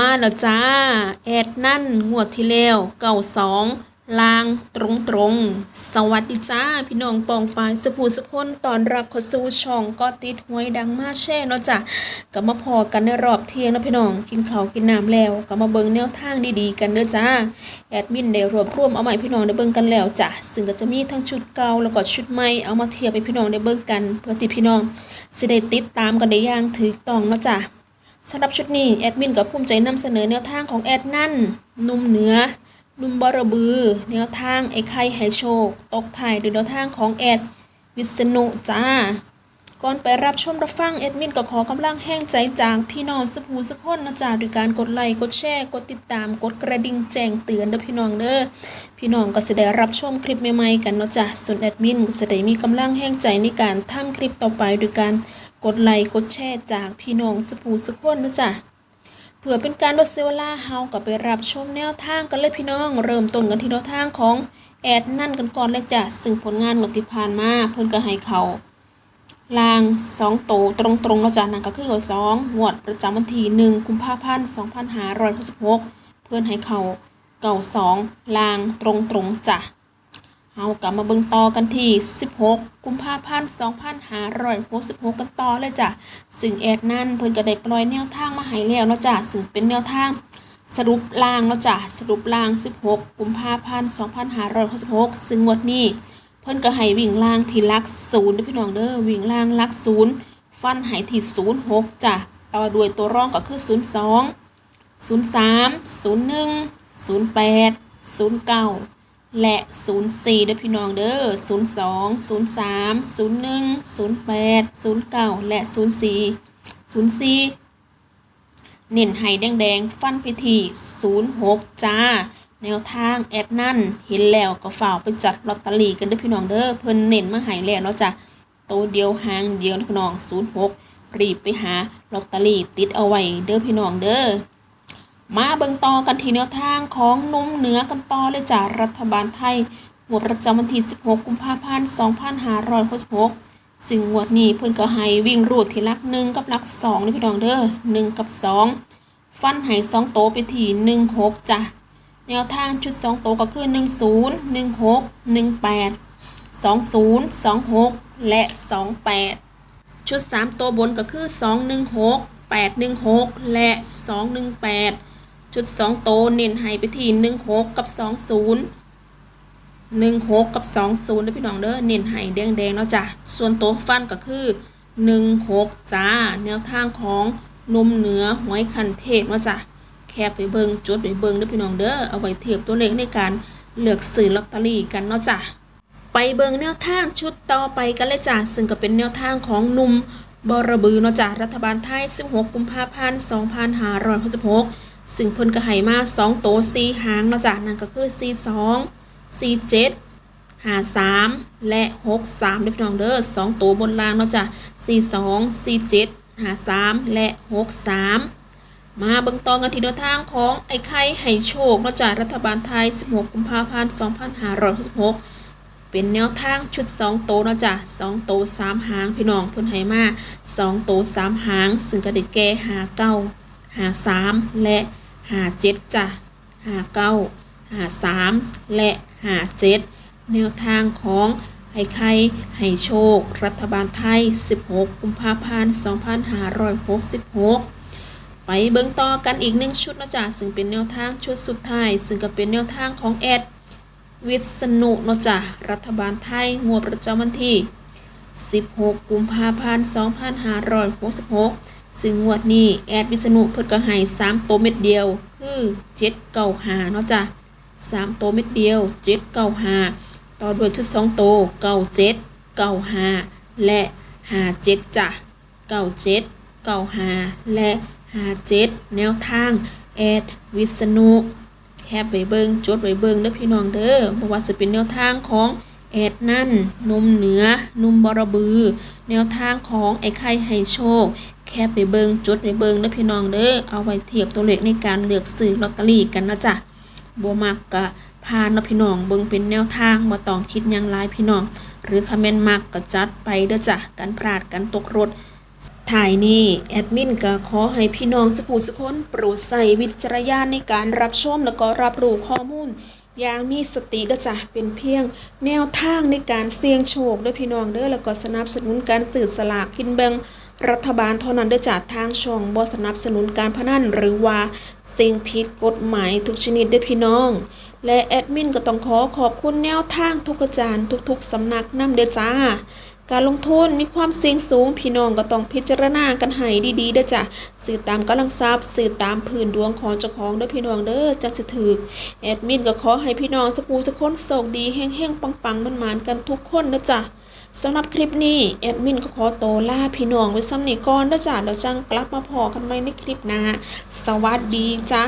มาแล้วจ้า แอดนั่นงวดที่แล้วเก่าสองลางตรงตรงสวัสดีจ้า พี่น้องปองปายสผูสกคนตอนรับข้าสู่ช่องก็ติดหวยดังมาแช่เนาะจ้ะก็มาพอกันในรอบเที่ยงนะพี่น้องกินข้าวกินน้ำแล้วก็มาเบิ่งแนวทางดีๆ กันเด้อจ้า แอดมินได้รวบรวมเอาใหม่พี่น้องได้เบิ่งกันแล้วจ้ะซึ่งก็จะมีทั้งชุดเก่าแล้วก็ชุดใหม่เอามาเทียบให้พี่น้องได้เบิ่งกัน เพื่อที่พี่น้องสิได้ติดตามกันได้ย่างถูกต้องเนาะจ้ะ สำหรับชุดนี้แอดมินก็ภูมิใจนำเสนอแนวทางของแอดนั่นนุ่มเนื้อนุ่มบระบือ แนวทางไอ้ไข่ไฮโชค ตกถ่ายโดยแนวทางของแอดวิษณุจ้า ก่อนไปรับชมรับฟังแอดมินก็ขอกำลังแห้งใจจากพี่น้องสผูสกคนนะจ๊ะด้วยการกดไลค์กดแชร์กดติดตามกดกระดิ่งแจ้งเตือนเด้อพี่น้องเด้อพี่น้องก็จะได้รับชมคลิปใหม่ๆกันนะจ้ะส่วนแอดมินก็จะได้มีกำลังแห้งใจในการทำคลิปต่อไปด้วยการ กดไลค์กดแชร์จากพี่น้องสผูสกคนนะจ๊ะเพื่อเป็นการลดเซเวลาเฮากับไปรับชมแนวทางกันเลยพี่น้อง เริ่มต้นกันที่แนวทางของแอดนั่นกันก่อนเลยจ้ะซึ่งผลงานงวดที่ผ่านมาเพิ่นก็ให้เขาลางสองโตวตรงๆเนาะจ้ะนั่นก็คือเขาสองงวดประจำวันที่หนึ่งกุมภาพันธ์สองพันห้าร้อยหกสิบหกเพื่อนให้เขาเก่าสองลางตรงๆจ้ะ เฮากลับมาเบิ่งต่อกันที่ 16 กุมภาพันธ์2566 กันต่อเลยจ้ะซึ่งแอดนั่นเพิ่นก็ได้ปล่อยแนวทางมาให้แล้วเนาะจ้ะซึ่งเป็นแนวทางสรุปล่างเนาะจ้ะสรุปล่าง 16 กุมภาพันธ์2566 ซึ่งงวดนี้ เพิ่นก็ให้วิ่งล่างที่ลักศูนย์ด้อพี่น้องเด้อวิ่งล่างลักศูนย์ฟันให้ที่06จ้ะต่อด้วยตัวรองก็คือ 02 03 01 08 09 และ 04เด้อพี่น้องเด้อ02 03 01 08 09 และ 04 04 เน้นให้แดงๆ ฟันพิธี06 จ้า แนวทางแอดนั่น เห็นแล้วก็ฝ่าไปจัดลอตเตอรี่กันเด้อพี่น้องเด้อเพิ่นเน้นมาให้แล้วเนาะจ้ะโตเดียวหางเดียวนะพี่น้อง06 รีบไปหาลอตเตอรี่ติดเอาไว้เด้อพี่น้องเด้อ มาเบิ่งต่อกันที่แนวทางของนุ่มเหนือกันต่อเลยจากรัฐบาลไทยงวดประจำวันที่ 16 กุมภาพันธ์ 2566ซึ่งงวดนี้เพิ่นก็ให้วิ่งรูดที่หลัก1กับลัก2นี่พี่น้องเด้อ1กับ2ฟันให้2โตไปที่16จ้ะแนวทางชุด2โตก็คือ10 16 18 20 26และ28ชุด3ตัวบนก็คือ216 816และ218 ชุด2โตเน้นให้ไปที่16กับ20 16กับ20นะพี่น้องเด้อเน้นให้แดงๆเนาะจ้ะส่วนโตฟันก็คือ16จ้าแนวทางของนมเหนือหวยคันเทพเนาะจ้ะแคบไปเบิงจดไปเบิงเด้อพี่น้องเด้อเอาไว้เทียบตัวเลขในการเลือกซื้อลอตเตอรี่กันเนาะจ้ะไปเบิงแนวทางชุดต่อไปกันเลยจ้ะซึ่งก็เป็นแนวทางของนุ่มบรบือเนาะจ้ะรัฐบาลไทย 16 กุมภาพันธ์ 2566 ซึ่งเพิ่นก็ให้มา2โต4หางเนาะจ้ะนั่นก็คือ 42 47 53 และ 63เด้อพี่น้องเด้อ2โตบนล่างเนาะจ้ะ42 47 53 และ 63มาเบิ่งตอนกันที่แนวทางของไอ้ไข่ให้โชคนาะจ้ะรัฐบาลไทย 16 กุมภาพันธ์ 2566 เป็นแนวทางชุด 2 โตนะจ้ะ2 โต 3 หาง พี่น้องเพิ่นให้มา 2 โต 3 หาง ซึ่งก็ได้แก่หาเก้าหา3และ หา7จ้ะหาเก้าหา3และหา7แนวทางของไอ้ไข่ให้โชค รัฐบาลไทย 16 กุมภาพันธ์2566 ไปเบิ่งต่อกันอีกหนึ่งชุดนะจ้ะซึ่งเป็นแนวทางชุดสุดท้าย ซึ่งก็เป็นแนวทางของแอดวิษณุนะจ้ะรัฐบาลไทยงวดประจำวันที่ 16 กุมภาพันธ์2566 ซึ่งงวดนี้แอดวิษณุเพิ่นก็ให้3ตัวเม็ดเดียว คือ795เนาะจ้ะ3ตัวเม็ดเดียว795ต่อด้วยชุด2ตัว97 95และ57จ้ะ97 95และ57แนวทางแอดวิษณุแคบไว้เบิงจดไว้เบิงเด้อพี่น้องเด้อบ่ว่าสิเป็นแนวทางของแอดนั่นนมเหนือนุ่มบรบือ แนวทางของไอ้ไข่ให้โชค แคบไปเบิงจุดไว้เบิงเด้อพี่น้องเด้อเอาไว้เทียบตัวเลขในการเลือกซื้อลอตเตอรี่กันนะจ๊ะบ่มักกะพานเนาะพี่น้องเบิงเป็นแนวทางบ่ต้องคิดยังหลพี่น้อง หรือคอมเมนต์มักก็จัดไปเด้อจ้ะกันพลาดกันตกรถถ่ายนี้แอดมินก็ขอให้พี่น้องสุภูสุคนโปรดใส่วิจารณญาณในการรับชมแล้วก็รับรู้ข้อมูลอย่างมีสติเด้อจ้ะเป็นเพียงแนวทางในการเสี่ยงโชคเด้อพี่น้องเด้อแล้วก็สนับสนุนการสื่อสลากกินแบ่ง รัฐบาลเท่านั้นเด้จ้ะทางช่องบสนับสนุนการพนันหรือว่าสิ่งผิดกฎหมายทุกชนิดเด้พี่น้อง และแอดมินก็ต้องขอขอบคุณแนวทางทุกอาจารย์ทุกๆสำนักนำเด้อจ้า การลงทุนมีความเสี่ยงสูง พี่น้องก็ต้องพิจารณากันให้ดีๆเด้อจ้ะสื่อตามกำลังทรัพย์สื่อตามพื้นดวงของเจ้าของเด้อพี่น้องเด้อจังสิถึกแอดมินก็ขอให้พี่น้องสกูสกคนโชคดีเฮงๆปังๆมันๆกันทุกคนนะจ้ะ สำหรับคลิปนี้แอดมินก็ขอโตวลาพี่น้องไว้ซ้ำนี่ก่อนนะจ๊ะเดี๋ยวจังกลับมาพอกันใหม่ในคลิปหน้าสวัสดีจ้า